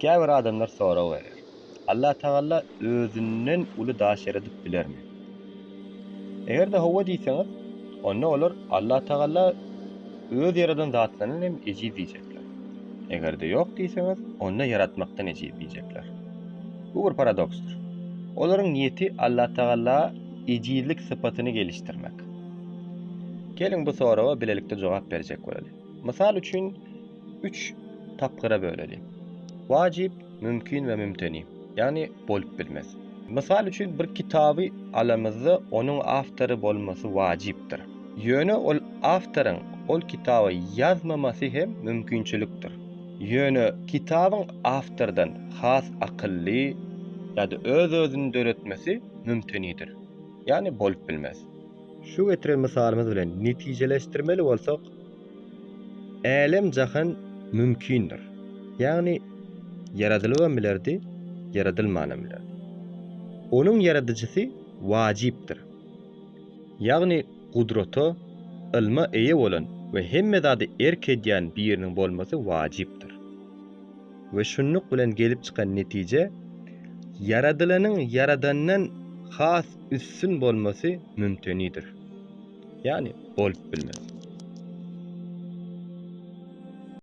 Käbir adamlar soraw berer. Allah Taala özünden uly daş yaratып bilermi? Eger de howa diýseňiz, onda olar Allah Taala öz yaradan zatlaryny hem eji diýjekler. Eger de ýok diýseňiz, onda yaratmakdan eji diýjekler. Bu bir paradoksdur. Olaryň niýeti Allah Taala ejilik sypatyny geliştirmek. Gelin bu sorawa bilelikde jogap berjek bolali. Mysal üçin 3 tapgyra böleli. Wajib, mümkin we mümteni. Yani bolup bilmez. Mysal üçin bir kitaby alamyzda onuň awtory bolmasy wajipdir. Ýöne ol awtoryň ol kitaby ýazmamasy hem mümkinçilikdir. Ýöne kitabyň awtordan has akylly ýa-da öz özüni döretmesi mümtenidir. Yani bolup bilmez. Şu getiren misalymyz bilen netijeleşdirmeli bolsak, Älim jahan mümkindir. Yani yaradylyban bilerdi, yaradylmanan bilerdi. Onuň yaradyjysy wajipdir. Yani gudrata, ilma eýe bolan we hemme zady erk edýän biriniň bolmasy wajipdir. We şunluk bilen gelip çykan netije yaradylanyň yaradandan has üssün bolmasy mümtenidir. Yani bolup bilmez.